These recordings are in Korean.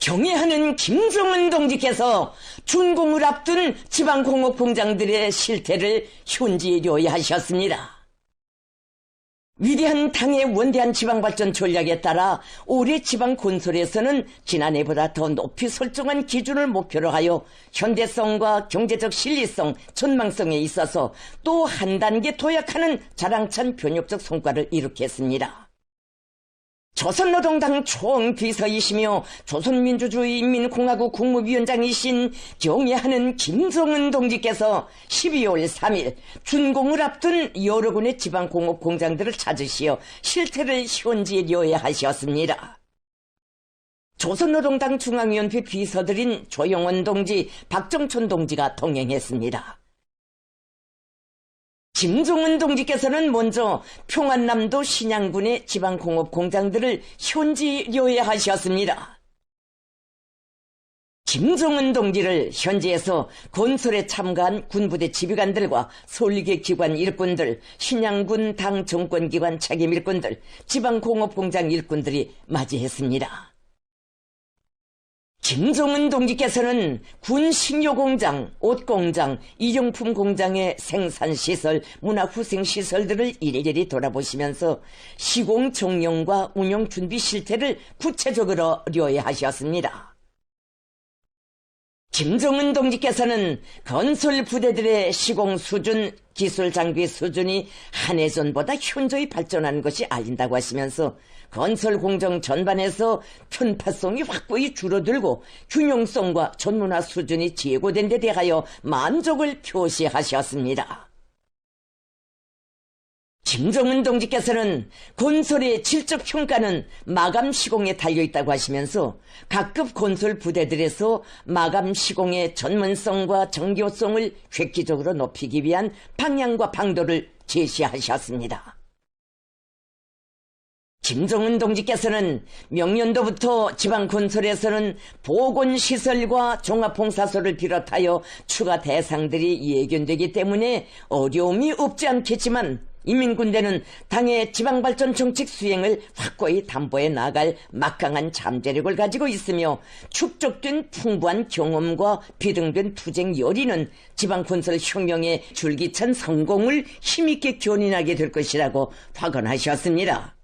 경애하는 김정은 동지께서 준공을 앞둔 지방공업 공장들의 실태를 현지료하셨습니다. 위대한 당의 원대한 지방발전 전략에 따라 올해 지방건설에서는 지난해보다 더 높이 설정한 기준을 목표로 하여 현대성과 경제적 실리성, 전망성에 있어서 또 한 단계 도약하는 자랑찬 변혁적 성과를 이룩했습니다. 조선노동당 총비서이시며 조선민주주의인민공화국 국무위원장이신 경애하는 김정은 동지께서 12월 3일 준공을 앞둔 여러 군의 지방공업 공장들을 찾으시어 실태를 현지에 료해하셨습니다. 조선노동당 중앙위원회 비서들인 조영원 동지, 박정천 동지가 동행했습니다. 김종은 동지께서는 먼저 평안남도 신양군의 지방공업 공장들을 현지 료해하셨습니다. 김종은 동지를 현지에서 건설에 참가한 군부대 지휘관들과 설계 기관 일꾼들, 신양군 당 정권기관 책임 일꾼들, 지방공업공장 일꾼들이 맞이했습니다. 김종은 동지께서는 군 식료공장, 옷공장, 일용품 공장의 생산시설, 문화후생시설들을 일일이 돌아보시면서 시공 정령과 운영 준비 실태를 구체적으로 료해하셨습니다. 김종은 동지께서는 건설 부대들의 시공 수준, 기술 장비 수준이 한 해 전보다 현저히 발전하는 것이 알린다고 하시면서 건설 공정 전반에서 편파성이 확고히 줄어들고 균형성과 전문화 수준이 제고된 데 대하여 만족을 표시하셨습니다. 김정은 동지께서는 건설의 질적 평가는 마감 시공에 달려 있다고 하시면서 각급 건설 부대들에서 마감 시공의 전문성과 정교성을 획기적으로 높이기 위한 방향과 방도를 제시하셨습니다. 김정은 동지께서는 명년도부터 지방건설에서는 보건시설과 종합봉사소를 비롯하여 추가 대상들이 예견되기 때문에 어려움이 없지 않겠지만 인민군대는 당의 지방발전 정책 수행을 확고히 담보해 나갈 막강한 잠재력을 가지고 있으며 축적된 풍부한 경험과 비등된 투쟁 열의는 지방건설 혁명의 줄기찬 성공을 힘있게 견인하게 될 것이라고 확언하셨습니다.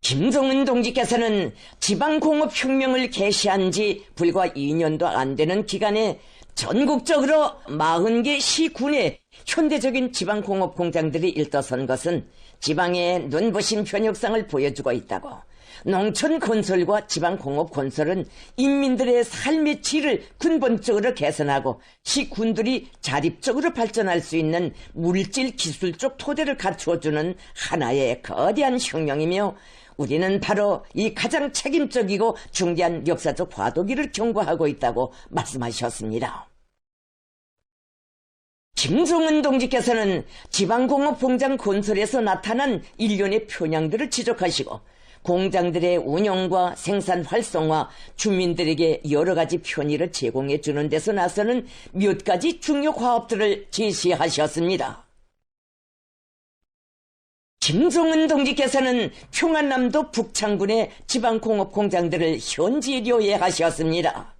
김정은 동지께서는 지방공업혁명을 개시한 지 불과 2년도 안 되는 기간에 전국적으로 40개 시군의 현대적인 지방공업 공장들이 일떠선 것은 지방의 눈부신 변혁상을 보여주고 있다고. 농촌 건설과 지방공업 건설은 인민들의 삶의 질을 근본적으로 개선하고 시군들이 자립적으로 발전할 수 있는 물질 기술적 토대를 갖추어주는 하나의 거대한 혁명이며 우리는 바로 이 가장 책임적이고 중대한 역사적 과도기를 경고하고 있다고 말씀하셨습니다. 김종은 동지께서는 지방공업 공장 건설에서 나타난 일련의 표량들을 지적하시고 공장들의 운영과 생산 활성화, 주민들에게 여러 가지 편의를 제공해 주는 데서 나서는 몇 가지 중요 과업들을 제시하셨습니다. 김종은 동지께서는 평안남도 북창군의 지방공업 공장들을 현지 료해하셨습니다.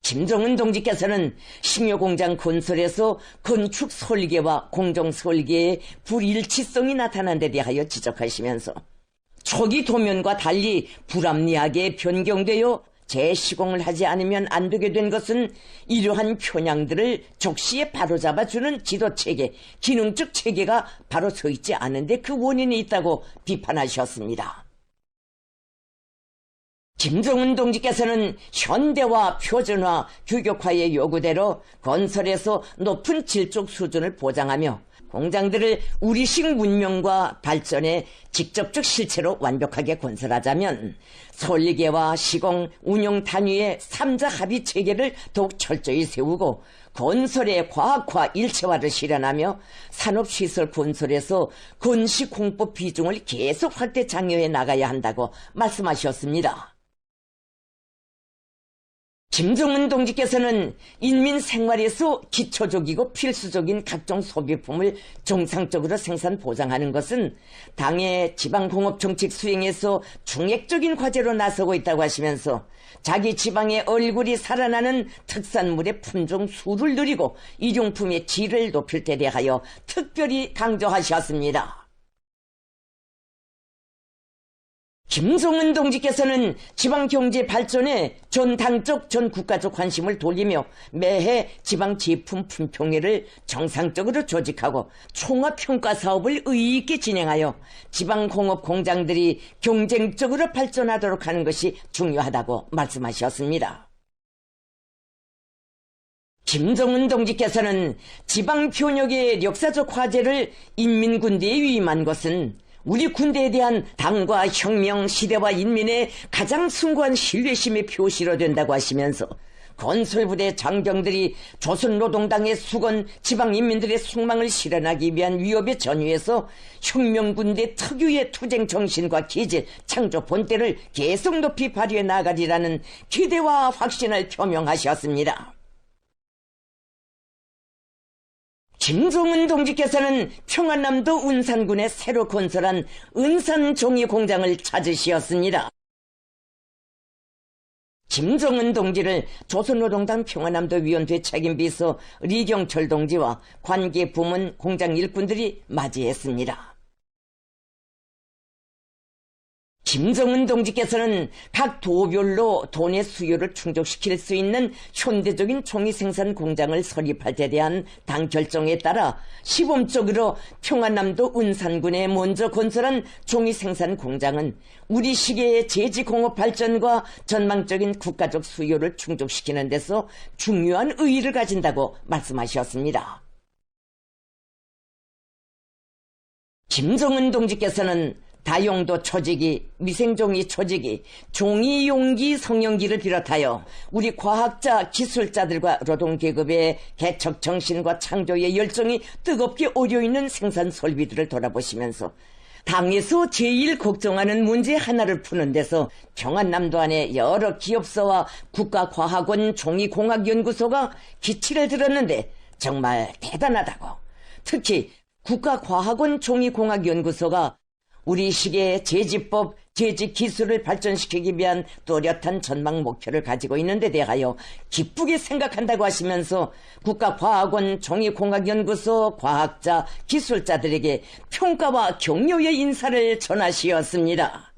김종은 동지께서는 식료공장 건설에서 건축 설계와 공정 설계의 불일치성이 나타난 데 대하여 지적하시면서 초기 도면과 달리 불합리하게 변경되어 재시공을 하지 않으면 안 되게 된 것은 이러한 표량들을 적시에 바로잡아주는 지도체계, 기능적 체계가 바로 서 있지 않은데 그 원인이 있다고 비판하셨습니다. 김정은 동지께서는 현대화, 표준화, 규격화의 요구대로 건설에서 높은 질적 수준을 보장하며 공장들을 우리식 문명과 발전의 직접적 실체로 완벽하게 건설하자면 설계와 시공, 운영 단위의 3자 합의 체계를 더욱 철저히 세우고 건설의 과학화, 일체화를 실현하며 산업시설 건설에서 건식 공법 비중을 계속 확대 장려해 나가야 한다고 말씀하셨습니다. 김정은 동지께서는 인민 생활에서 기초적이고 필수적인 각종 소비품을 정상적으로 생산 보장하는 것은 당의 지방공업 정책 수행에서 중액적인 과제로 나서고 있다고 하시면서 자기 지방의 얼굴이 살아나는 특산물의 품종 수를 늘리고 일용품의 질을 높일 때 대하여 특별히 강조하셨습니다. 김종은 동지께서는 지방경제 발전에 전 당적, 전 국가적 관심을 돌리며 매해 지방 제품 품평회를 정상적으로 조직하고 총합평가 사업을 의의있게 진행하여 지방공업 공장들이 경쟁적으로 발전하도록 하는 것이 중요하다고 말씀하셨습니다. 김정은 동지께서는 지방 편역의 역사적 화제를 인민군대에 위임한 것은 우리 군대에 대한 당과 혁명, 시대와 인민의 가장 숭고한 신뢰심의 표시로 된다고 하시면서 건설부대 장병들이 조선노동당의 수건 지방인민들의 숙망을 실현하기 위한 위협의 전후에서 혁명군대 특유의 투쟁 정신과 기질, 창조 본때를 계속 높이 발휘해 나가리라는 기대와 확신을 표명하셨습니다. 김종은 동지께서는 평안남도 운산군에 새로 건설한 은산 종이 공장을 찾으시었습니다. 김종은 동지를 조선노동당 평안남도 위원회 책임비서 리경철 동지와 관계 부문 공장 일꾼들이 맞이했습니다. 김정은 동지께서는 각 도별로 돈의 수요를 충족시킬 수 있는 현대적인 종이 생산 공장을 설립할 때 대한 당 결정에 따라 시범적으로 평안남도 은산군에 먼저 건설한 종이 생산 공장은 우리 시계의 제지 공업 발전과 전망적인 국가적 수요를 충족시키는 데서 중요한 의의를 가진다고 말씀하셨습니다. 김정은 동지께서는 다용도 초지기, 미생종이 초지기, 종이용기 성형기를 비롯하여 우리 과학자, 기술자들과 노동계급의 개척 정신과 창조의 열정이 뜨겁게 오려있는 생산 설비들을 돌아보시면서 당에서 제일 걱정하는 문제 하나를 푸는 데서 평안남도 안에 여러 기업서와 국가과학원 종이공학연구소가 기치를 들었는데 정말 대단하다고. 특히 국가과학원 종이공학연구소가 우리 시계의 제지법, 제지 기술을 발전시키기 위한 또렷한 전망 목표를 가지고 있는 데 대하여 기쁘게 생각한다고 하시면서 국가과학원 종이공학연구소 과학자, 기술자들에게 평가와 격려의 인사를 전하시었습니다.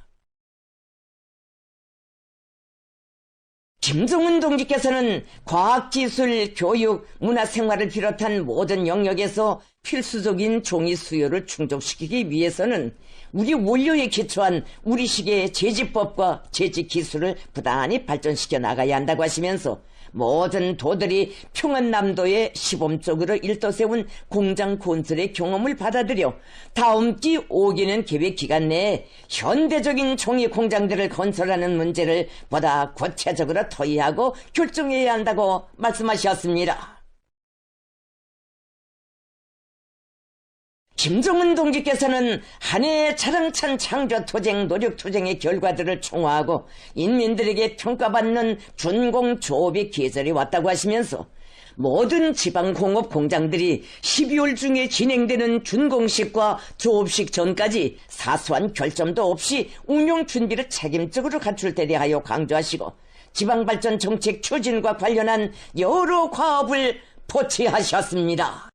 김종은 동지께서는 과학기술, 교육, 문화생활을 비롯한 모든 영역에서 필수적인 종이 수요를 충족시키기 위해서는 우리 원료에 기초한 우리 시계의 제지법과 제지기술을 부단히 발전시켜 나가야 한다고 하시면서 모든 도들이 평안남도에 시범적으로 일떠세운 공장 건설의 경험을 받아들여 다음 기 5기는 계획 기간 내에 현대적인 종이 공장들을 건설하는 문제를 보다 구체적으로 토의하고 결정해야 한다고 말씀하셨습니다. 김종은 동지께서는 한 해의 자랑찬 창조투쟁, 노력투쟁의 결과들을 총화하고 인민들에게 평가받는 준공 조업의 계절이 왔다고 하시면서 모든 지방공업 공장들이 12월 중에 진행되는 준공식과 조업식 전까지 사소한 결점도 없이 운용 준비를 책임적으로 갖출 때 대하여 강조하시고 지방발전 정책 추진과 관련한 여러 과업을 포치하셨습니다.